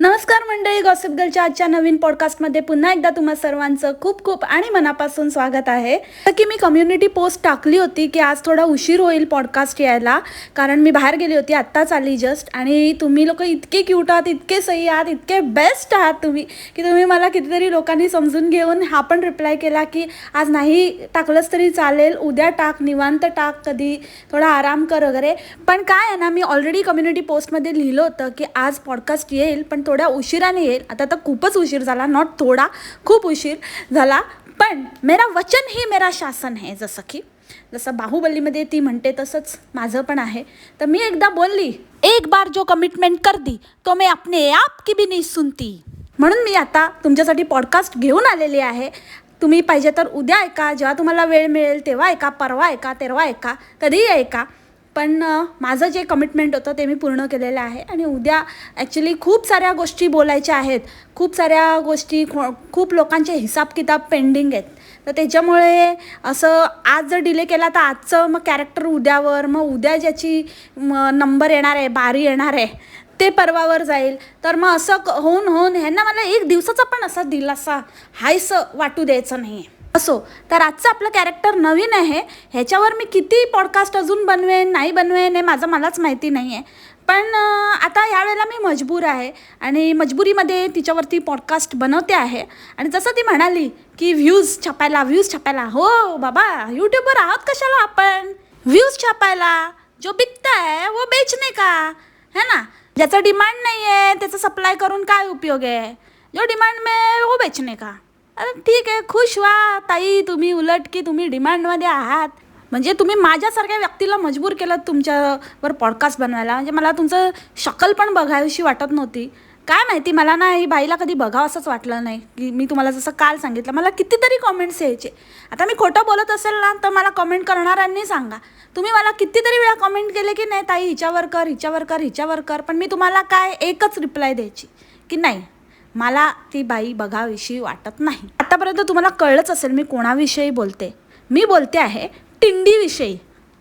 नमस्कार मंडळी गॉसिप गर्लच्या आजच्या नवीन पॉडकास्टमध्ये पुन्हा एकदा तुम्हा सर्वांचं खूप खूप आणि मनापासून स्वागत आहे. तर की मी कम्युनिटी पोस्ट टाकली होती की आज थोडा उशीर होईल पॉडकास्ट यायला कारण मी बाहेर गेली होती आत्ताच आली जस्ट आणि तुम्ही लोक इतके क्यूट आहात इतके सही आहात इतके बेस्ट आहात तुम्ही की तुम्ही मला कितीतरी लोकांनी समजून घेऊन हा पण रिप्लाय केला की आज नाही टाकलंच तरी चालेल उद्या टाक निवांत टाक कधी थोडा आराम कर वगैरे. पण काय आहे ना मी ऑलरेडी कम्युनिटी पोस्टमध्ये लिहिलं होतं की आज पॉडकास्ट येईल पण थोड्या उशिराने येईल. आता तर खूपच उशीर झाला. नॉट थोडा खूप उशीर झाला. पण मेरा वचन ही मेरा शासन आहे जसं की. जसं बाहुबलीमध्ये ती म्हणते तसंच माझं पण आहे. तर मी एकदा बोलली एक बार जो कमिटमेंट कर दी तो मी अपने आप की भी नाही सुनती. म्हणून मी आता तुमच्यासाठी पॉडकास्ट घेऊन आलेली आहे. तुम्ही पाहिजे तर उद्या ऐका. जेव्हा तुम्हाला वेळ मिळेल तेव्हा ऐका परवा ऐका तेरवा ऐका कधीही ऐका. पण माझं जे कमिटमेंट होतं ते मी पूर्ण केलेलं आहे. आणि उद्या ॲक्च्युली खूप साऱ्या गोष्टी बोलायच्या आहेत. खूप साऱ्या गोष्टी खो खूप लोकांचे हिसाब किताब पेंडिंग आहेत. तर त्याच्यामुळे असं आज जर डिले केला तर आजचं मग कॅरेक्टर उद्यावर मग उद्या ज्याची नंबर येणार आहे बारी येणार आहे ते परवावर जाईल. तर मग असं क- होऊन होऊन ह्यांना मला एक दिवसाचा पण असा दिलासा हायस वाटू द्यायचं नाही आहे असो तर आजचं आपलं कॅरेक्टर नवीन आहे ह्याच्यावर मी किती पॉडकास्ट अजून बनवेन नाही बनवेन हे माझं मलाच माहिती नाही आहे पण आता यावेळेला मी मजबूर आहे आणि मजबुरीमध्ये तिच्यावरती पॉडकास्ट बनवते आहे. आणि जसं ती म्हणाली की व्ह्यूज छापायला व्ह्यूज छापायला हो बाबा यूट्यूबवर आहोत कशाला आपण? व्ह्यूज छापायला जो बिकता है वो बेचने का? है ना? ज्याचं डिमांड नाही आहे त्याचं सप्लाय करून काय उपयोग आहे? जो डिमांड में वो बेचने का? अरे ठीक आहे खुश व्हा. ताई तुम्ही उलट की तुम्ही डिमांडमध्ये आहात. म्हणजे तुम्ही माझ्यासारख्या व्यक्तीला मजबूर केलं तुमच्यावर पॉडकास्ट बनवायला. म्हणजे मला तुमचं शकल पण बघावीशी वाटत नव्हती. काय माहिती मला ना ही बाईला कधी बघावं असंच वाटलं नाही. की मी तुम्हाला जसं काल सांगितलं मला कितीतरी कॉमेंट्स यायचे. आता मी खोटं बोलत असेल ना तर मला कमेंट करणाऱ्यांनी सांगा. तुम्ही मला कितीतरी वेळा कमेंट केले की नाही ताई हिच्यावर कर हिच्यावर कर हिच्यावर कर. पण मी तुम्हाला काय एकच रिप्लाय द्यायची? की नाही? मला ती बाई बघाविषयी वाटत नाही. आतापर्यंत तुम्हाला कळलंच असेल मी कोणाविषयी बोलते. मी बोलते आहे टिंडीविषयी.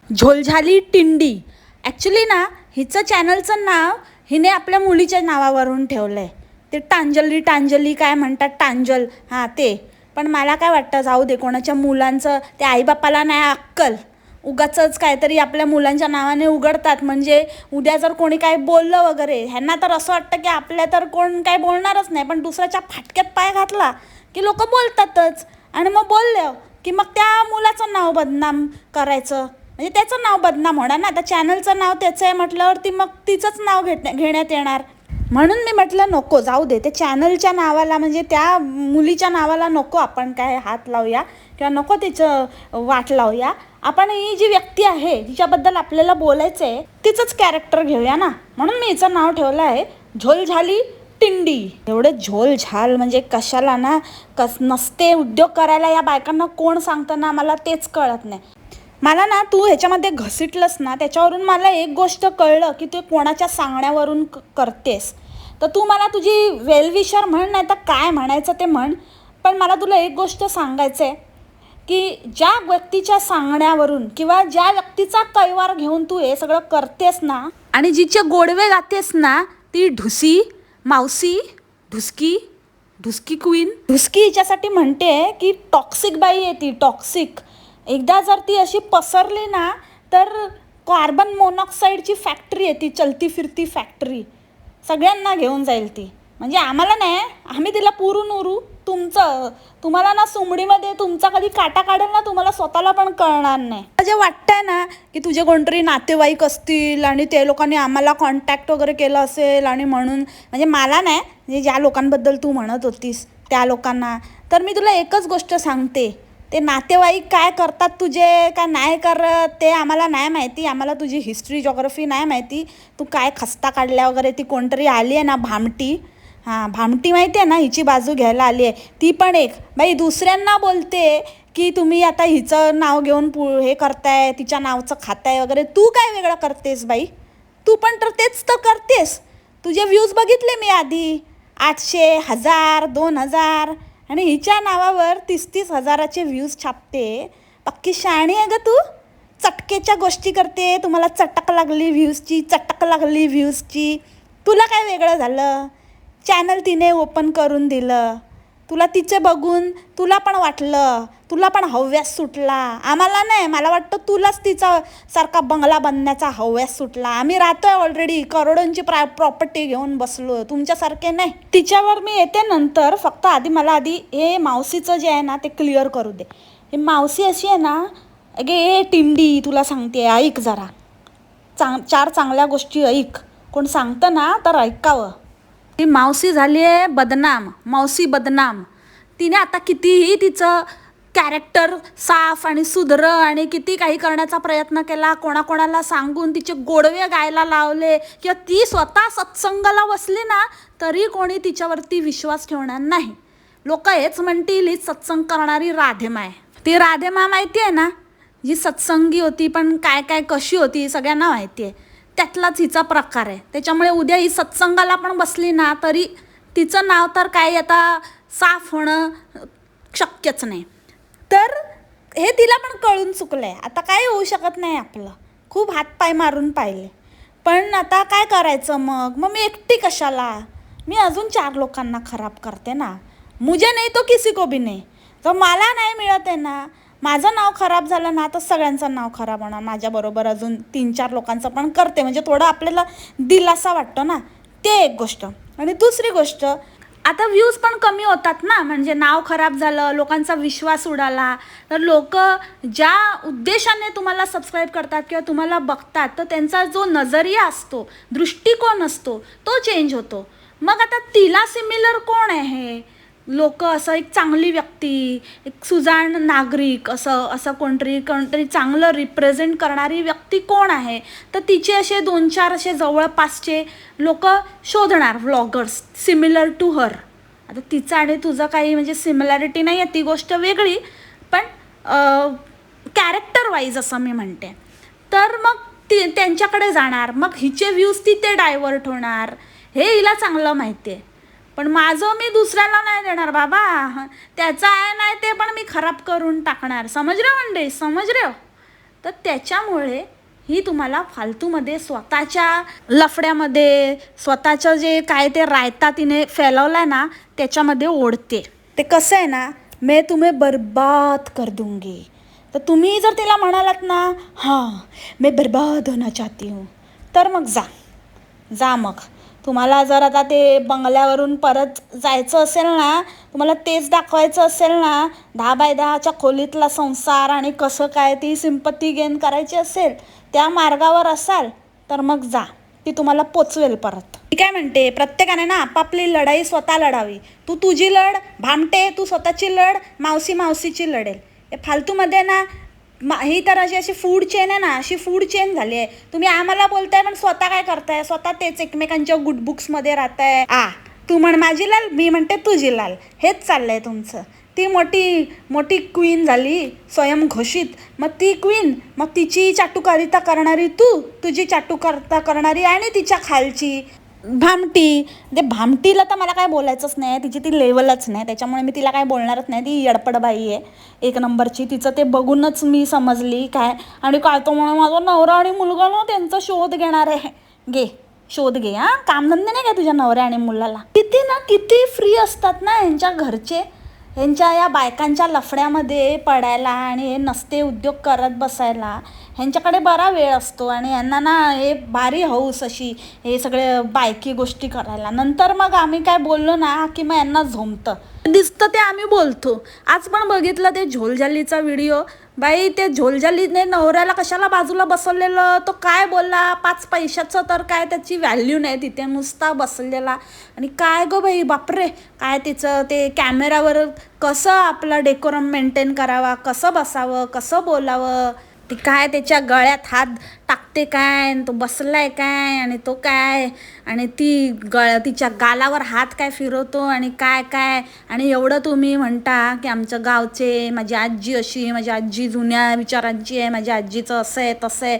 झोलझाली टिंडी. ॲक्च्युली ना हिचं चॅनलचं नाव हिने आपल्या मुलीच्या नावावरून ठेवलं आहे ते टांजली टांजली काय म्हणतात? टांजल. हां ते. पण मला काय वाटतं जाऊ दे कोणाच्या मुलांचं ते आईबापाला नाही अक्कल. उगाचंच काहीतरी आपल्या मुलांच्या नावाने उघडतात. म्हणजे उद्या जर कोणी काय बोललं वगैरे ह्यांना तर असं वाटतं की आपल्या तर कोण काय बोलणारच नाही पण दुसऱ्याच्या फाटक्यात पाय घातला की लोक बोलतातच. आणि मग बोललं की मग त्या मुलाचं नाव बदनाम करायचं. म्हणजे त्याचं नाव बदनाम होणार ना आता चॅनलचं नाव त्याचं आहे म्हटल्यावरती मग तिचंच नाव घेत घेण्यात येणार. म्हणून मी म्हटलं नको जाऊ दे ते चॅनलच्या नावाला म्हणजे त्या मुलीच्या नावाला नको आपण काय हात लावूया. किंवा नको तिचं वाट लावूया. आपण ही जी व्यक्ती आहे जिच्याबद्दल आपल्याला बोलायचं आहे तिचंच कॅरेक्टर घेऊया ना. म्हणून मी हिचं नाव ठेवलं आहे झोल झाली टिंडी. एवढे झोल झाल म्हणजे कशाला ना कस नसते उद्योग करायला या बायकांना कोण सांगतं ना मला तेच कळत नाही. मला ना तू ह्याच्यामध्ये घसिटलंस ना त्याच्यावरून मला एक गोष्ट कळलं की तू कोणाच्या सांगण्यावरून क- करतेस. तर तू मला तुझी वेलविशर म्हण नाही तर काय म्हणायचं ते म्हण पण मला तुला एक गोष्ट सांगायचं आहे की ज्या व्यक्तीच्या सांगण्यावरून किंवा ज्या व्यक्तीचा कैवार घेऊन तू हे सगळं करतेस ना आणि जिचे गोडवे गातेस ना ती ढुसी मावसी ढुसकी ढुसकी क्वीन ढुसकी हिच्यासाठी म्हणते की टॉक्सिक बाई आहे ती टॉक्सिक. एकदा जर ती अशी पसरली ना तर कार्बन मोनॉक्साईडची फॅक्टरी आहे ती चलती फिरती फॅक्टरी. सगळ्यांना घेऊन जाईल ती. म्हणजे आम्हाला नाही आम्ही तिला पुरून उरू तुमचं तुम्हाला ना सुमडीमध्ये तुमचा कधी काटा काढेल ना तुम्हाला स्वतःला पण कळणार नाही. जे वाटतंय ना की तुझे कोणतरी नातेवाईक असतील आणि ते लोकांनी आम्हाला कॉन्टॅक्ट वगैरे केलं असेल आणि म्हणून म्हणजे मला नाही म्हणजे ज्या लोकांबद्दल तू म्हणत होतीस त्या लोकांना तर मी तुला एकच गोष्ट सांगते. ते नातेवाईक काय करतात तुझे काय नाही करत ते आम्हाला नाही माहिती. आम्हाला तुझी हिस्ट्री जॉग्रफी नाही माहिती. तू काय खस्ता काढल्या वगैरे ती कोणतरी आली आहे ना भामटी? हां भामटी माहिती आहे ना हिची बाजू घ्यायला आली आहे. ती पण एक. बाई दुसऱ्यांना बोलते की तुम्ही आता हिचं नाव घेऊन पु हे करताय तिच्या नावचं खाताय वगैरे. तू काय वेगळं करतेस बाई? तू पण तर तेच तर करतेस. तुझे व्ह्यूज बघितले मी आधी. आठशे हजार दोन हजार. आणि हिच्या नावावर तीस तीस हजाराचे व्ह्यूज छापते. पक्की शाणी आहे ग तू. चटकेच्या गोष्टी करते. तुम्हाला चटक लागली व्ह्यूजची चटक लागली व्ह्यूजची. तुला काय वेगळं झालं? चॅनल तिने ओपन करून दिलं. तुला तिचे बघून तुला पण वाटलं. तुला पण हव्यास सुटला. आम्हाला नाही मला वाटतं तुलाच तिचा सारखा बंगला बनण्याचा हव्यास सुटला. आम्ही राहतोय ऑलरेडी करोडोंची प्रा प्रॉपर्टी घेऊन बसलो तुमच्यासारखे नाही. तिच्यावर मी येते नंतर. फक्त आधी मला आधी हे मावशीचं जे आहे ना ते क्लिअर करू दे. हे मावशी अशी आहे ना अगे ए टिंडी तुला सांगते ऐक जरा. चांग चार चांगल्या गोष्टी ऐक. कोण सांगतं ना तर ऐकावं. ती मावशी झाली आहे बदनाम मावशी बदनाम. तिने आता कितीही तिचं कॅरेक्टर साफ आणि सुधर आणि किती काही करण्याचा प्रयत्न केला कोणाकोणाला सांगून तिचे गोडवे गायला लावले किंवा ती स्वतः सत्संगाला बसली ना तरी कोणी तिच्यावरती विश्वास ठेवणार नाही. लोक हेच म्हणतील ही सत्संग करणारी राधेमा आहे. ती राधेमा माहिती आहे ना जी सत्संगी होती पण काय काय कशी होती सगळ्यांना माहिती आहे त्यातलाच हिचा प्रकार आहे. त्याच्यामुळे उद्या ही सत्संगाला पण बसली ना तरी तिचं नाव तर काय आता साफ होणं शक्यच नाही. तर हे तिला पण कळून चुकलं आहे आता काय होऊ शकत नाही आपलं. खूप हातपाय मारून पाहिले. पण आता काय करायचं मग? मग मी एकटी कशाला? मी अजून चार लोकांना खराब करते ना. मुझे नाही तो किसी को भी नाही. तर मला नाही मिळत आहे ना माझं नाव खराब झालं ना तर सगळ्यांचं नाव खराब होणार. माझ्याबरोबर अजून तीन चार लोकांचं पण करते. म्हणजे थोडं आपल्याला दिलासा वाटतो ना. ते एक गोष्ट. आणि दुसरी गोष्ट आता व्ह्यूज पण कमी होतात ना. म्हणजे नाव खराब झालं लोकांचा विश्वास उडाला तर लोक ज्या उद्देशाने तुम्हाला सबस्क्राईब करतात किंवा तुम्हाला बघतात तर त्यांचा जो नजरिया असतो दृष्टिकोन असतो तो चेंज होतो. मग आता तिला सिमिलर कोण आहे लोक असं एक चांगली व्यक्ती एक सुजाण नागरिक असं असं कोणतरी कोणतरी चांगलं रिप्रेझेंट करणारी व्यक्ती कोण आहे? तर तिचे असे दोन चार असे जवळपासचे लोक शोधणार व्लॉगर्स सिमिलर टू हर आता तिचं आणि तुझं काही म्हणजे सिमिलॅरिटी नाही आहे ती गोष्ट वेगळी पण कॅरेक्टर वाईज असं मी म्हणते. तर मग ती त्यांच्याकडे जाणार मग हिचे व्ह्यूज तिथे डायव्हर्ट होणार. हे हिला चांगलं माहिती आहे पण माझं मी दुसऱ्याला नाही देणार बाबा. त्याचं आहे नाही ते पण मी खराब करून टाकणार. समजरे म्हणजे समजरे तर त्याच्यामुळे ही तुम्हाला फालतूमध्ये स्वतःच्या लफड्यामध्ये स्वतःचं जे काय ते रायता तिने फैलवलाय ना त्याच्यामध्ये ओढते. ते कसं आहे ना मैं तुम्ही बर्बाद कर दूंगी. तर तुम्ही जर तिला म्हणालात ना हां मैं बर्बाद होणं चाहती हूँ. तर मग जा. जा मग. तुम्हाला जर आता ते बंगल्यावरून परत जायचं असेल ना तुम्हाला तेच दाखवायचं असेल ना दहा बाय दहाच्या खोलीतला संसार आणि कसं काय ती सिंपत्ती गेन करायची असेल त्या मार्गावर असाल तर मग जा. ती तुम्हाला पोचवेल परत. मी काय म्हणते प्रत्येकाने ना आपापली लढाई स्वतः लढावी. तू तुझी लढ भामटे तू स्वतःची लढ मावसी मावसीची लढेल. हे फालतूमध्ये ना मा ही तर अशी अशी फूड चेन आहे ना अशी फूड चेन झाली आहे. तुम्ही आम्हाला बोलताय पण स्वतः काय करताय? स्वतः तेच एकमेकांच्या गुड बुक्समध्ये राहताय. आ तू म्हण माझी लाल मी म्हणते तुझी लाल. हेच चाललंय तुमचं. ती मोठी मोठी क्वीन झाली स्वयंघोषित मग ती क्वीन मग तिची चाटुकारिता करणारी तू तुझी चाटुकारिता करणारी आणि तिच्या खालची. भामटी. ते भामटीला तर मला काय बोलायचंच नाही. तिची ती लेवलच नाही. त्याच्यामुळे मी तिला काय बोलणारच नाही. ती यडपडबाई आहे. एक नंबरची. तिचं ते बघूनच मी समजली काय. आणि काय तो म्हणून माझा नवरा आणि मुलगा ना त्यांचा शोध घेणार आहे. घे शोध घे हां. कामधंदे नाही का तुझ्या नवऱ्या आणि मुलाला? किती ना किती फ्री असतात ना यांच्या घरचे. ह्यांच्या या बायकांच्या लफड्यामध्ये पडायला आणि हे नसते उद्योग करत बसायला. ह्यांच्याकडे बरा वेळ असतो आणि यांना ना हे भारी हौस अशी हे सगळे बायकी गोष्टी करायला. नंतर मग आम्ही काय बोललो ना की मग यांना झोमतं. दिसतं ते आम्ही बोलतो. आज पण बघितलं ते झोलझालीचा व्हिडिओ. बाई ते झोलझालीने नवऱ्याला कशाला बाजूला बसवलेलं? तो काय बोलला? पाच पैशाचं तर काय त्याची व्हॅल्यू नाही तिथे नुसता बसलेला. आणि काय गं बाई बापरे! काय तिचं ते कॅमेरावर कसं आपला डेकोरम मेंटेन करावा? कसं बसावं? कसं बोलावं? ती काय त्याच्या गळ्यात हात टाकते काय आणि तो बसलाय काय आणि तो काय आणि ती गळ तिच्या गालावर हात काय फिरवतो आणि काय काय? आणि एवढं तुम्ही म्हणता की आमचं गावचे माझी आजी अशी माझी आजी जुन्या विचारांची आहे माझ्या आजीचं असं आहे तसं आहे.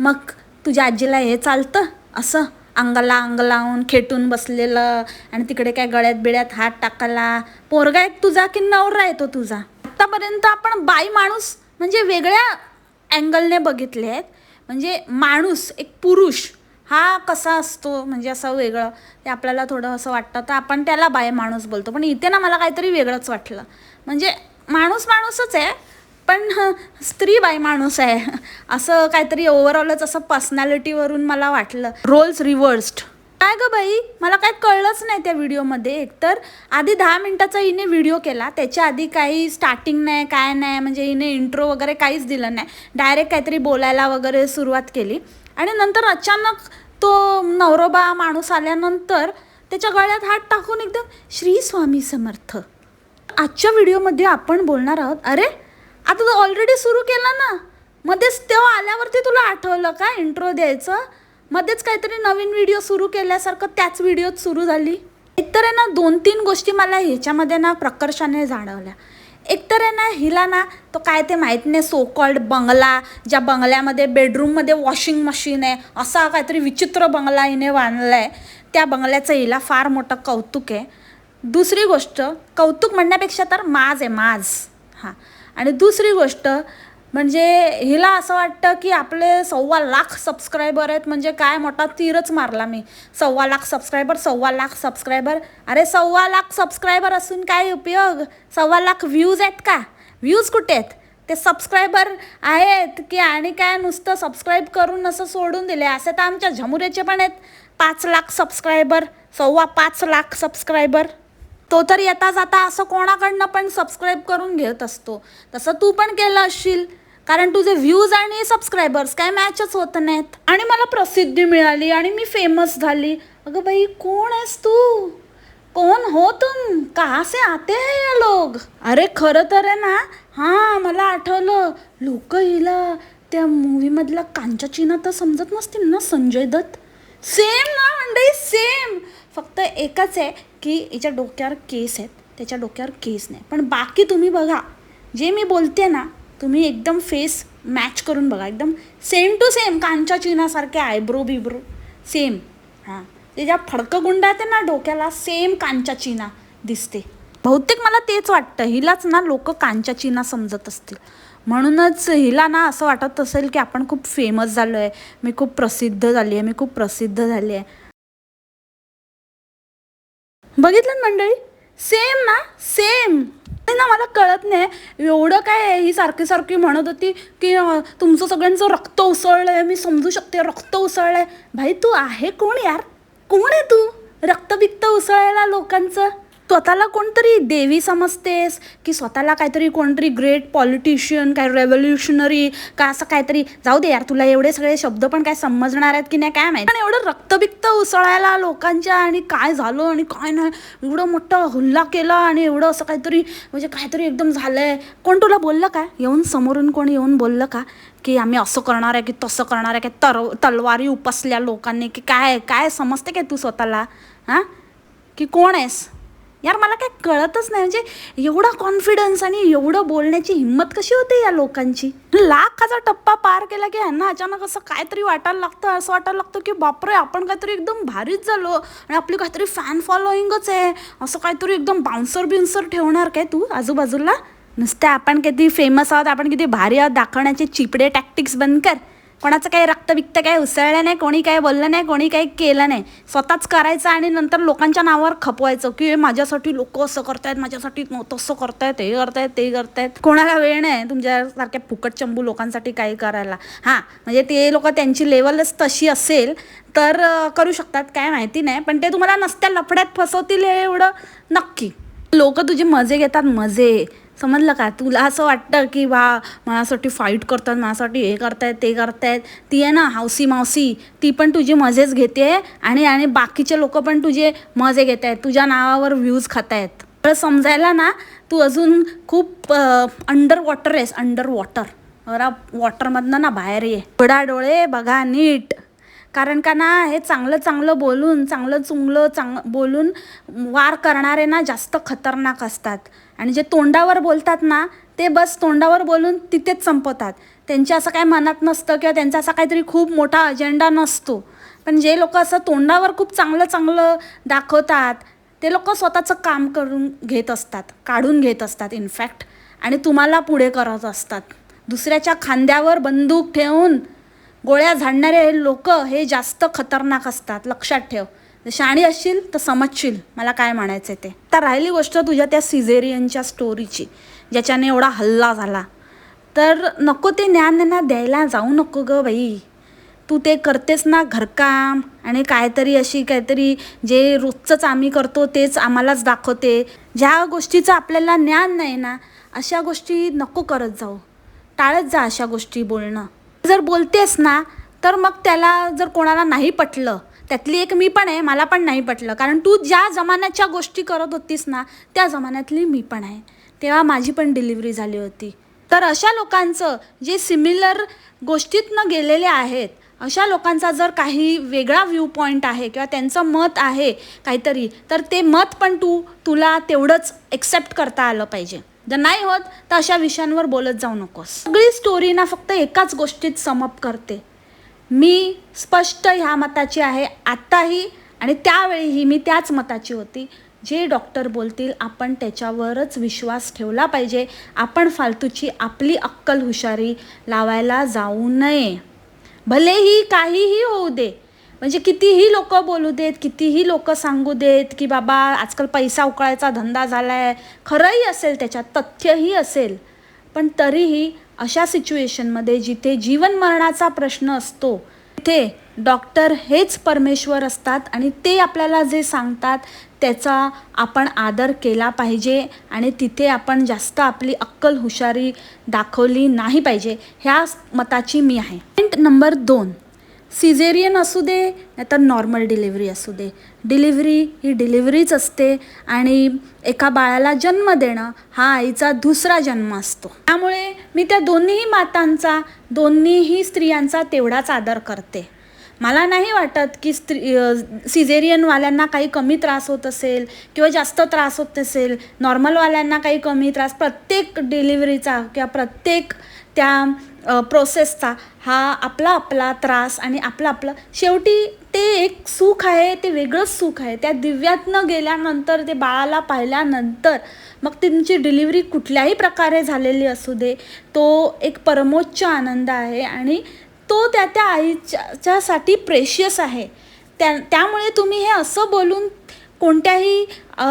मग तुझ्या आजीला हे चालतं? असं? अंगाला अंग लावून खेटून बसलेलं आणि तिकडे काय गळ्यात बिळ्यात हात टाकायला? पोरगा एक तुझा की नवरा येतो तुझा? आत्तापर्यंत आपण बाई माणूस म्हणजे वेगळ्या अँगलने बघितले आहेत. म्हणजे माणूस एक पुरुष हा कसा असतो? म्हणजे असं वेगळं. ते आपल्याला थोडं असं वाटतं. तर आपण त्याला बाय माणूस बोलतो. पण इथे ना मला काहीतरी वेगळंच वाटलं. म्हणजे माणूस माणूसच आहे पण हं, स्त्री बाय माणूस आहे. असं काहीतरी ओव्हरऑलच असं पर्सनॅलिटीवरून मला वाटलं. रोल्स रिव्हर्स्ड काय गं बाई? मला काय कळलंच नाही त्या व्हिडिओमध्ये. एकतर आधी दहा मिनटाचा हिने व्हिडिओ केला. त्याच्या आधी काही स्टार्टिंग नाही काय नाही म्हणजे हिने इंट्रो वगैरे काहीच दिलं नाही. डायरेक्ट काहीतरी बोलायला वगैरे सुरुवात केली. आणि नंतर अचानक तो नवरोबा माणूस आल्यानंतर त्याच्या गळ्यात हात टाकून एकदम श्री स्वामी समर्थ आजच्या व्हिडिओमध्ये आपण बोलणार आहोत. अरे आता तू ऑलरेडी सुरू केला ना? मध्येच तेव्हा आल्यावरती तुला आठवलं का इंट्रो द्यायचं? मध्येच काहीतरी नवीन व्हिडिओ सुरू केल्यासारखं त्याच व्हिडिओत सुरू झाली. एकतर आहे ना दोन तीन गोष्टी मला ह्याच्यामध्ये ना प्रकर्षाने जाणवल्या. एकतर आहे ना हिला ना तो काय ते माहीत नाही सो कॉल्ड बंगला ज्या बंगल्यामध्ये बेडरूममध्ये वॉशिंग मशीन आहे असा काहीतरी विचित्र बंगला हिने बांधला आहे त्या बंगल्याचं हिला फार मोठं कौतुक आहे. दुसरी गोष्ट कौतुक म्हणण्यापेक्षा तर माज आहे माज. हां. आणि दुसरी गोष्ट म्हणजे हिला असं वाटतं की आपले सव्वा लाख सबस्क्रायबर आहेत म्हणजे काय मोठा तीरच मारला मी. सव्वा लाख सबस्क्रायबर सव्वा लाख सबस्क्रायबर अरे सव्वा लाख सबस्क्रायबर असून काय उपयोग? सव्वा लाख व्ह्यूज आहेत का? व्ह्यूज कुठे आहेत? ते सबस्क्रायबर आहेत की आणि काय नुसतं सबस्क्राईब करून असं सोडून दिले? असे तर आमच्या झमुरेचे पण आहेत. पाच लाख सबस्क्रायबर सव्वा पाच लाख सबस्क्रायबर तो तर येता जाता असं कोणाकडनं पण सबस्क्राईब करून घेत असतो. तसं तू पण केलं असशील. कारण तुझे व्ह्यूज आणि सबस्क्रायबर्स काय मॅचच होत नाहीत. आणि मला प्रसिद्धी मिळाली आणि मी फेमस झाली. अगं बाई कोण आहेस तू? कोण हो तुम? कहाँ से आते है या लोग? अरे खरं तर आहे ना हां मला आठवलं. लोक हिला त्या मूवीमधला कांचा चिना तर समजत नसतील ना संजय दत्त? सेम ना म्हणजे सेम फक्त एकच आहे की हिच्या डोक्यावर केस आहेत. त्याच्या डोक्यावर केस नाही. पण बाकी तुम्ही बघा. जे मी बोलते ना तुम्ही एकदम फेस मॅच करून बघा. एकदम सेम टू सेम कांच्या चिनासारखे आयब्रो बिब्रो सेम हां. ते ज्या फडकं गुंड आहे ना डोक्याला सेम कांच्या चिना दिसते. बहुतेक मला तेच वाटतं. हिलाच ना लोक कांच्या चिना समजत असतील. म्हणूनच हिला ना असं वाटत असेल की आपण खूप फेमस झालो आहे मी खूप प्रसिद्ध झाली आहे मी खूप प्रसिद्ध झाली आहे बघितलं ना मंडळी? सेम ना? सेम ना मला कळत नाही. एवढं काय ही सारखी सारखी म्हणत होती की तुमचं सगळ्यांचं रक्त उसळलंय. मी समजू शकते रक्त उसळलंय. भाई तू आहे कोण यार? कोण आहे तू? रक्त बिक्त उसळायला लोकांचं? स्वतःला कोणतरी देवी समजतेस? की स्वतःला काहीतरी कोणतरी ग्रेट पॉलिटिशियन काय रेव्होल्युशनरी का असं काहीतरी? जाऊ दे यार तुला एवढे सगळे शब्द पण काय समजणार आहेत की नाही काय माहिती? पण एवढं रक्तबिक्त उसळायला लोकांच्या आणि काय झालं आणि काय नाही? एवढं मोठं हुल्ला केला आणि एवढं असं काहीतरी म्हणजे काहीतरी एकदम झालंय. कोण तुला बोललं का? येऊन समोरून कोण येऊन बोललं का? की आम्ही असं करणार आहे की तसं करणार आहे की तर तलवारी उपसल्या लोकांनी की काय काय समजते काय तू स्वतःला? हां? की कोण आहेस? यार मला काय कळतच नाही. म्हणजे एवढा कॉन्फिडन्स आणि एवढं बोलण्याची हिंमत कशी होते या लोकांची? लाखाचा टप्पा पार केला की ह्यांना अचानक असं काहीतरी वाटायला लागतं असं वाटायला लागतं की बापरे आपण काहीतरी एकदम भारीच झालो आणि आपली काहीतरी फॅन फॉलोईंगच आहे. असं काहीतरी एकदम बाउन्सर बिन्सर ठेवणार काय तू आजूबाजूला? नुसते आपण किती फेमस आहोत आपण किती भारी आहोत दाखवण्याचे चिपडे टॅक्टिक्स बंद कर. कोणाचं काही रक्त रक्तबिक्त काय उसळलं नाही कोणी काही बोललं नाही कोणी काही केलं नाही. स्वतःच करायचं आणि नंतर लोकांच्या नावावर खपवायचं की माझ्यासाठी लोक असं करतायत माझ्यासाठी तसं करतायत हे करतायत ते करतायत. कोणाला वेळ नाही तुमच्यासारख्या फुकट चंबू लोकांसाठी काही करायला. हां म्हणजे ते लोक त्यांची लेवलच तशी असेल तर करू शकतात काय माहिती नाही. पण ते तुम्हाला नसत्या लफड्यात फसवतील हे एवढं नक्की. लोक तुझे मजे घेतात मजे. समजलं का? तुला असं वाटतं की वा माझ्यासाठी फाईट करतात माझ्यासाठी हे करतायत ते करतायत. ती आहे ना हौसी मावसी. ती पण तुझे मजेच घेते आणि आणि बाकीचे लोक पण तुझे मजे घेत आहेत तुझ्या नावावर व्ह्यूज खात आहेत तर समजायला ना तू अजून खूप अंडर वॉटर आहेस अंडर वॉटर बरा वॉटरमधनं ना बाहेर ये. उघडा डोळे बघा नीट. कारण का ना हे चांगलं चांगलं बोलून चांगलं चुंगलं चांग बोलून वार करणारे ना जास्त खतरनाक असतात. आणि जे तोंडावर बोलतात ना ते बस तोंडावर बोलून तिथेच संपवतात. त्यांच्या असं काय मनात नसतं किंवा त्यांचा असा काहीतरी खूप मोठा अजेंडा नसतो. पण जे लोक असं तोंडावर खूप चांगलं चांगलं दाखवतात ते लोक स्वतःचं काम करून घेत असतात काढून घेत असतात इनफॅक्ट आणि तुम्हाला पुढे करत असतात. दुसऱ्याच्या खांद्यावर बंदूक ठेवून गोळ्या झाडणारे लोक हे जास्त खतरनाक असतात. लक्षात ठेव. शाणी असशील तर समजशील मला काय म्हणायचं ते. आता राहिली गोष्ट तुझ्या त्या सिझेरियनच्या स्टोरीची ज्याच्याने एवढा हल्ला झाला. तर नको ते ज्ञान त्यांना द्यायला जाऊ नको ग बाई. तू ते करतेस ना घरकाम आणि काहीतरी अशी काहीतरी जे रोजचंच आम्ही करतो तेच आम्हालाच दाखवते. ज्या गोष्टीचं आपल्याला ज्ञान नाही ना अशा गोष्टी नको करत जाऊ. टाळत जा अशा गोष्टी बोलणं. जर बोलतेस ना तर मग त्याला जर कोणाला नाही पटलं त्यातली एक मी पण आहे मला पण नाही पटलं. कारण तू ज्या जमान्याच्या गोष्टी करत होतीस ना त्या जमान्यातली मी पण आहे. तेव्हा माझी पण डिलिव्हरी झाली होती. तर अशा लोकांचं जे सिमिलर गोष्टीतनं गेलेले आहेत अशा लोकांचा जर काही वेगळा व्ह्यू पॉईंट आहे किंवा त्यांचं मत आहे काहीतरी तर ते मत पण तू तुला तेवढंच एक्सेप्ट करता आलं पाहिजे. जर नाही होत तर अशा विषयांवर बोलत जाऊ नकोस. सगळी स्टोरी ना फक्त एकाच गोष्टीत समप करते. मी स्पष्ट ह्या मताची आहे आत्ताही आणि त्यावेळीही मी त्याच मताची होती. जे डॉक्टर बोलतील आपण त्याच्यावरच विश्वास ठेवला पाहिजे. आपण फालतूची आपली अक्कल हुशारी लावायला जाऊ नये. भलेही काहीही होऊ दे. म्हणजे कितीही लोक बोलू देत कितीही लोक सांगू देत की बाबा आजकाल पैसा उकळायचा धंदा झाला आहे खरंही असेल त्याच्यात तथ्यही असेल. पण तरीही अशा सिच्युएशनमध्ये जिथे जीवन मरणाचा प्रश्न असतो तिथे डॉक्टर हेच परमेश्वर असतात आणि ते आपल्याला जे सांगतात त्याचा आपण आदर केला पाहिजे आणि तिथे आपण जास्त आपली अक्कल हुशारी दाखवली नाही पाहिजे ह्या मताची मी आहे. पॉईंट नंबर दोन सिझेरियन असू दे नाहीतर नॉर्मल डिलिव्हरी असू दे. डिलिव्हरी ही डिलिव्हरीच असते आणि एका बाळाला जन्म देणं हा आईचा दुसरा जन्म असतो. त्यामुळे मी त्या दोन्हीही मातांचा दोन्हीही स्त्रियांचा तेवढाच आदर करते. मला नाही वाटत की स्त्री सिझेरियनवाल्यांना काही कमी त्रास होत असेल किंवा जास्त त्रास होत असेल. नॉर्मलवाल्यांना काही कमी त्रास प्रत्येक डिलिव्हरीचा किंवा प्रत्येक त्या प्रोसेसचा हा आपला आपला त्रास आणि आपलं आपलं शेवटी ते एक सुख आहे ते वेगळंच सुख आहे. त्या दिव्यातनं गेल्यानंतर ते बाळाला पाहिल्यानंतर मग तुमची डिलिव्हरी कुठल्याही प्रकारे झालेली असू दे तो एक परमोच्च आनंद आहे आणि तो त्या त्या आईच्यासाठी प्रेशियस आहे. त्या त्यामुळे तुम्ही हे असं बोलून कोणत्याही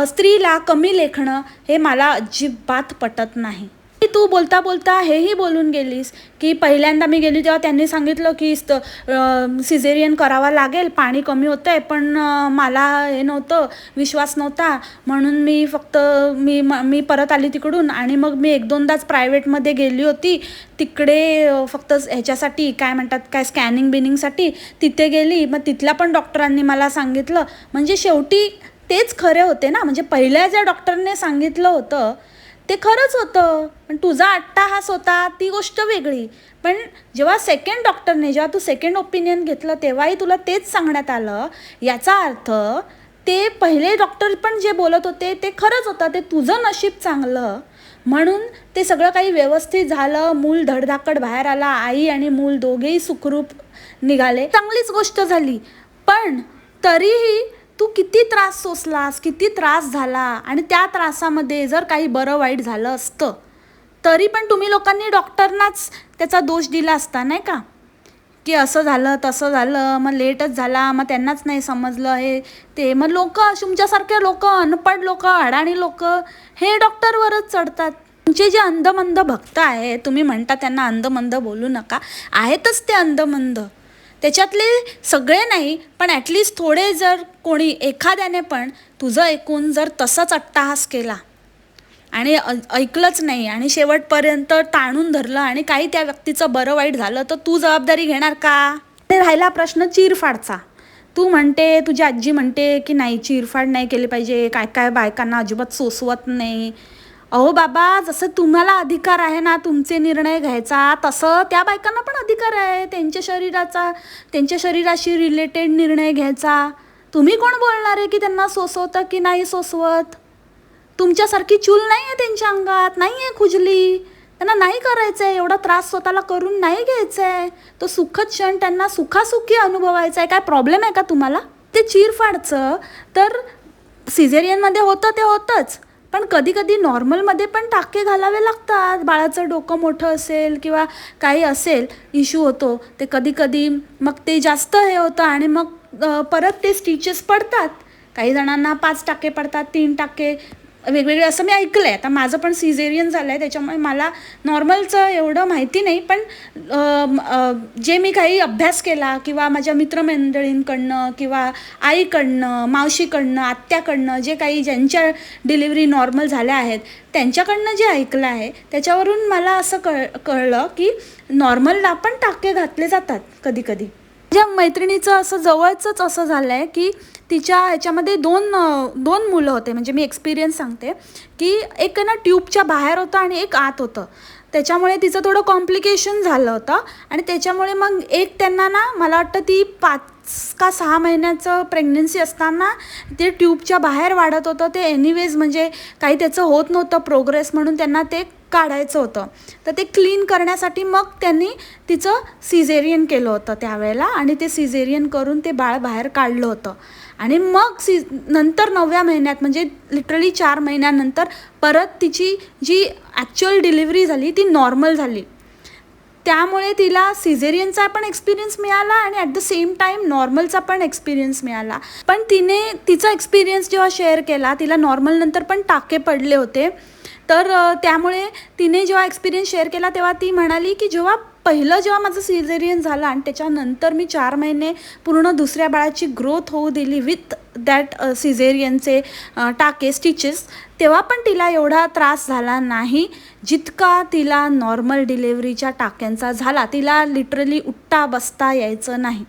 स्त्रीला कमी लेखणं हे मला अजिबात पटत नाही. तू बोलता बोलता हेही बोलून गेलीस की पहिल्यांदा मी गेली तेव्हा त्यांनी सांगितलं की सिझेरियन करावा लागेल पाणी कमी होतं आहे पण मला हे नव्हतं विश्वास नव्हता. म्हणून मी फक्त मी मी परत आली तिकडून आणि मग मी एक दोनदाच प्रायव्हेटमध्ये गेली होती. तिकडे फक्त ह्याच्यासाठी काय म्हणतात काय स्कॅनिंग बिनिंगसाठी तिथे गेली. मग तिथल्या पण डॉक्टरांनी मला सांगितलं. म्हणजे शेवटी तेच खरे होते ना. म्हणजे पहिल्या ज्या डॉक्टरने सांगितलं होतं ते खरंच होतं. पण तुझा अट्टाहास होता ती गोष्ट वेगळी. पण जेव्हा सेकंड डॉक्टरने जेव्हा तू सेकंड ओपिनियन घेतलं तेव्हाही तुला तेच सांगण्यात आलं. याचा अर्थ ते पहिले डॉक्टर पण जे बोलत होते ते खरंच होतं. ते तुझं नशीब चांगलं. म्हणून ते सगळं काही व्यवस्थित झालं. मूल धडधाकड बाहेर आला. आई आणि मूल दोघेही सुखरूप निघाले. चांगलीच गोष्ट झाली. पण तरीही तू किती त्रास सोसलास किती त्रास झाला आणि त्या त्रासामध्ये जर काही बरं वाईट झालं असतं तरी पण तुम्ही लोकांनी डॉक्टरनाच त्याचा दोष दिला असता नाही का? की असं झालं तसं झालं मग लेटच झाला मग त्यांनाच नाही समजलं हे ते. मग लोक तुमच्यासारखे लोक अनपड लोक अडाणी लोक हे डॉक्टरवरच चढतात. तुमचे जे अंधमंद भक्त आहे तुम्ही म्हणता त्यांना अंधमंद बोलू नका. आहेतच ते अंधमंद. त्याच्यातले सगळे नाही पण ॲटलिस्ट थोडे जर कोणी एखाद्याने पण तुझं ऐकून जर तसंच अट्टाहास केला आणि ऐकलंच नाही आणि शेवटपर्यंत ताणून धरलं आणि काही त्या व्यक्तीचं बरं वाईट झालं तर तू जबाबदारी घेणार का? ते राहिला प्रश्न चिरफाडचा. तू म्हणते तुझी आजी म्हणते की नाही चिरफाड नाही केली पाहिजे काय काय बायकांना अजिबात सोसवत नाही. अहो बाबा जसं तुम्हाला अधिकार आहे ना तुमचे निर्णय घ्यायचा तसं त्या बायकांना पण अधिकार आहे. त्यांच्या शरीराचा त्यांच्या शरीराशी रिलेटेड निर्णय घ्यायचा. तुम्ही कोण बोलणार आहे की त्यांना सोसवतं की नाही सोसवत? तुमच्यासारखी चूल नाही आहे त्यांच्या अंगात नाही आहे खुजली. त्यांना नाही करायचं आहे एवढा त्रास स्वतःला करून नाही घ्यायचा आहे तो सुखद क्षण त्यांना सुखासुखी अनुभवायचा आहे काय प्रॉब्लेम आहे का तुम्हाला? ते चिरफाडचं तर सिझेरियनमध्ये होतं ते होतंच. पण कधी कधी नॉर्मलमध्ये पण टाके घालावे लागतात. बाळाचं डोकं मोठं असेल किंवा काही असेल इश्यू होतो ते कधी कधी मग ते जास्त हे होतं आणि मग परत ते स्टिचेस पडतात. काही जणांना पाच टाके पडतात तीन टाके वेगवेगळे असं मी ऐकलं आहे आता माझं पण सिझेरियन झालं आहे त्याच्यामुळे मला नॉर्मलचं एवढं माहिती नाही पण जे मी काही अभ्यास केला किंवा माझ्या मित्रमंडळींकडनं किंवा आईकडनं मावशीकडनं आत्याकडनं जे काही ज्यांच्या डिलिव्हरी नॉर्मल झाल्या आहेत त्यांच्याकडनं जे ऐकलं आहे त्याच्यावरून मला असं कळ कळलं की नॉर्मलला पण टाके घातले जातात कधी कधी माझ्या मैत्रिणीचं असं जवळचंच असं झालं आहे की तिच्या ह्याच्यामध्ये दोन दोन मुलं होते. म्हणजे मी एक्सपिरियन्स सांगते की एक ना ट्यूबच्या बाहेर होतं आणि एक आत होतं. त्याच्यामुळे तिचं थोडं कॉम्प्लिकेशन झालं होतं आणि त्याच्यामुळे मग एक त्यांना ना मला वाटतं ती पाच का सहा महिन्याचं प्रेग्नन्सी असताना ते ट्यूबच्या बाहेर वाढत होतं. ते एनिवेज म्हणजे काही त्याचं होत नव्हतं प्रोग्रेस म्हणून त्यांना ते काढायचं होतं. तर ते क्लीन करण्यासाठी मग त्यांनी तिचं सिझेरियन केलं होतं त्यावेळेला आणि ते सिझेरियन करून ते बाळ बाहेर काढलं होतं. आणि मग सी नंतर नवव्या महिन्यात म्हणजे लिटरली चार महिन्यानंतर परत तिची जी ॲक्च्युअल डिलिव्हरी झाली ती नॉर्मल झाली. त्यामुळे तिला सिझेरियनचा पण एक्सपिरियन्स मिळाला आणि ॲट द सेम टाईम नॉर्मलचा पण एक्सपिरियन्स मिळाला. पण तिने तिचा एक्सपिरियन्स जेव्हा शेअर केला तिला नॉर्मल नंतर पण टाके पडले होते. तर त्यामुळे तिने जेव्हा एक्सपिरियन्स शेअर केला तेव्हा ती म्हणाली की जेव्हा पहिलं जेव्हा माझं सिझेरियन झालं आणि त्याच्यानंतर मी चार महिने पूर्ण दुसऱ्या बाळाची ग्रोथ होऊ दिली विथ दॅट सिझेरियनचे टाके स्टिचेस तेव्हा पण तिला एवढा त्रास झाला नाही जितका तिला नॉर्मल डिलेवरीच्या टाक्यांचा झाला. तिला लिटरली उठता बसता यायचं नाही.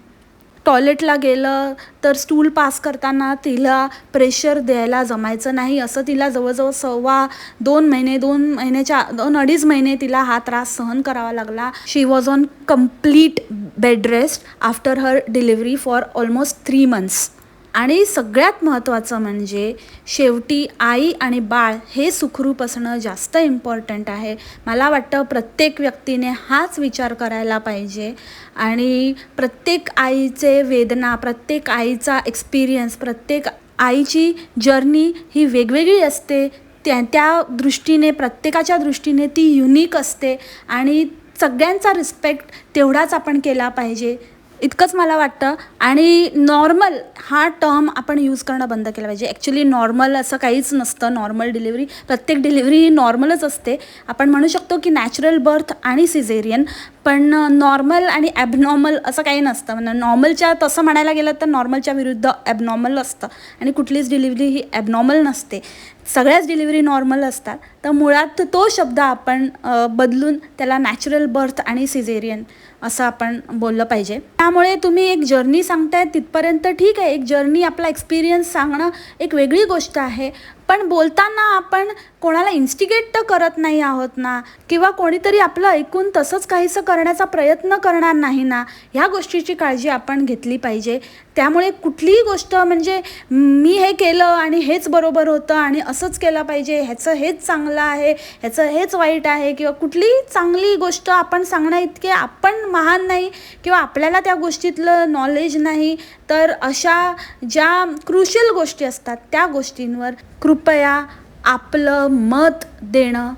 टॉयलेटला गेलं तर स्टूल पास करताना तिला प्रेशर द्यायला जमायचं नाही. असं तिला जवळजवळ सव्वा दोन महिने दोन महिन्याच्या दोन अडीच महिने तिला हा त्रास सहन करावा लागला. She was on complete bed rest after her delivery for almost three months आणि सगळ्यात महत्त्वाचं म्हणजे शेवटी आई आणि बाळ हे सुखरूप असणं जास्त इम्पॉर्टंट आहे. मला वाटतं प्रत्येक व्यक्तीने हाच विचार करायला पाहिजे. आणि प्रत्येक आईचे वेदना प्रत्येक आईचा एक्सपिरियन्स प्रत्येक आईची जर्नी ही वेगवेगळी असते. त्या त्या दृष्टीने प्रत्येकाच्या दृष्टीने ती युनिक असते. आणि सगळ्यांचा रिस्पेक्ट तेवढाच आपण केला पाहिजे. इतकंच मला वाटतं. आणि नॉर्मल हा टर्म आपण यूज करणं बंद केलं पाहिजे. ॲक्च्युली नॉर्मल असं काहीच नसतं. नॉर्मल डिलिव्हरी प्रत्येक डिलिव्हरी ही नॉर्मलच असते. आपण म्हणू शकतो की नॅचरल बर्थ आणि सिझेरियन पण नॉर्मल आणि ॲबनॉर्मल असं काही नसतं. म्हणजे नॉर्मलच्या तसं म्हणायला गेलं तर नॉर्मलच्या विरुद्ध ॲबनॉर्मल असतं. आणि कुठलीच डिलिव्हरी ही ॲबनॉर्मल नसते. सगळ्याच डिलिव्हरी नॉर्मल असतात. तर मुळात तो शब्द आपण बदलून त्याला नॅचरल बर्थ आणि सिझेरियन असं आपण बोललं पाहिजे. त्यामुळे तुम्ही एक जर्नी सांगताय तिथपर्यंत ठीक आहे. एक जर्नी आपला एक्सपिरियन्स सांगणं एक वेगळी गोष्ट आहे. पण बोलताना आपण कोणाला इन्स्टिगेट तर करत नाही आहोत ना? किंवा कोणीतरी आपलं ऐकून तसंच काहीसं करण्याचा प्रयत्न करणार नाही ना? ह्या गोष्टीची काळजी आपण घेतली पाहिजे. त्यामुळे कुठलीही गोष्ट म्हणजे मी हे केलं आणि हेच बरोबर होतं आणि असंच केलं पाहिजे ह्याचं हेच चांगलं आहे ह्याचं हेच वाईट आहे किंवा कुठलीही चांगली गोष्ट आपण सांगण्या इतके आपण महान नाही किंवा आपल्याला त्या गोष्टीतलं नॉलेज नाही तर अशा ज्या क्रुशियल गोष्टी असतात त्या गोष्टींवर कृपया आपलं मत देणं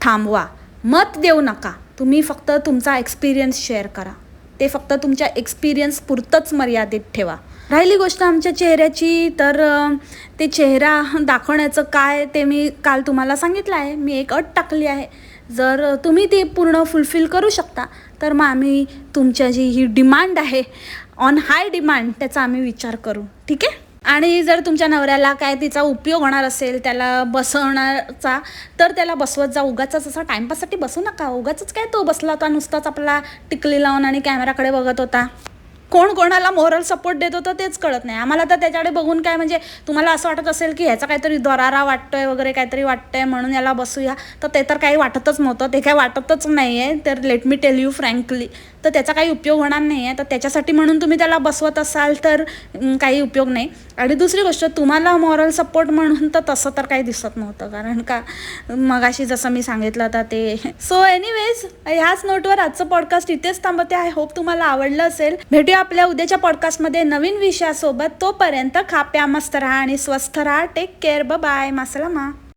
थांबवा. मत देऊ नका. तुम्ही फक्त तुमचा एक्सपिरियन्स शेअर करा. ते फक्त तुमच्या एक्सपिरियन्स पुरतंच मर्यादित ठेवा. राहिली गोष्ट आमच्या चेहऱ्याची तर ते चेहरा दाखवण्याचं काय ते मी काल तुम्हाला सांगितलं आहे. मी एक अट टाकली आहे. जर तुम्ही ती पूर्ण फुलफिल करू शकता तर मग आम्ही तुमच्या जी ही डिमांड आहे. ऑन हाय डिमांड त्याचा आम्ही विचार करू. ठीक आहे? आणि जर तुमच्या नवऱ्याला काय तिचा उपयोग होणार असेल त्याला बसवण्याचा तर त्याला बसवत जा. उगाच असा टाईमपाससाठी बसू नका. उगाच काय तो बसला होता नुसताच आपला टिकली लावून आणि कॅमेराकडे बघत होता. कोण कोणाला मोरल सपोर्ट देत होतं तेच कळत नाही. आम्हाला तर त्याच्याकडे बघून काय म्हणजे तुम्हाला असं वाटत असेल की ह्याचा काहीतरी दरारा वाटतोय वगैरे काहीतरी वाटतंय म्हणून याला बसूया. तर ते तर काही वाटतच नव्हतं. ते काही वाटतच नाही आहे तर let me tell you frankly तर त्याचा काही उपयोग होणार नाही आहे तर त्याच्यासाठी म्हणून तुम्ही त्याला बसवत असाल तर काही उपयोग नाही. आणि दुसरी गोष्ट तुम्हाला मॉरल सपोर्ट म्हणून तर तसं तर काही दिसत नव्हतं. कारण का मगाशी जसं मी सांगितलं होतं ते. सो एनिवेज ह्याच नोटवर आजचं पॉडकास्ट इथेच थांबते. आय होप तुम्हाला आवडलं असेल. भेटूया आपल्या उद्याच्या पॉडकास्टमध्ये नवीन विषयासोबत. तोपर्यंत खाप्या मस्त राहा आणि स्वस्थ राहा. टेक केअर ब बाय मासलामा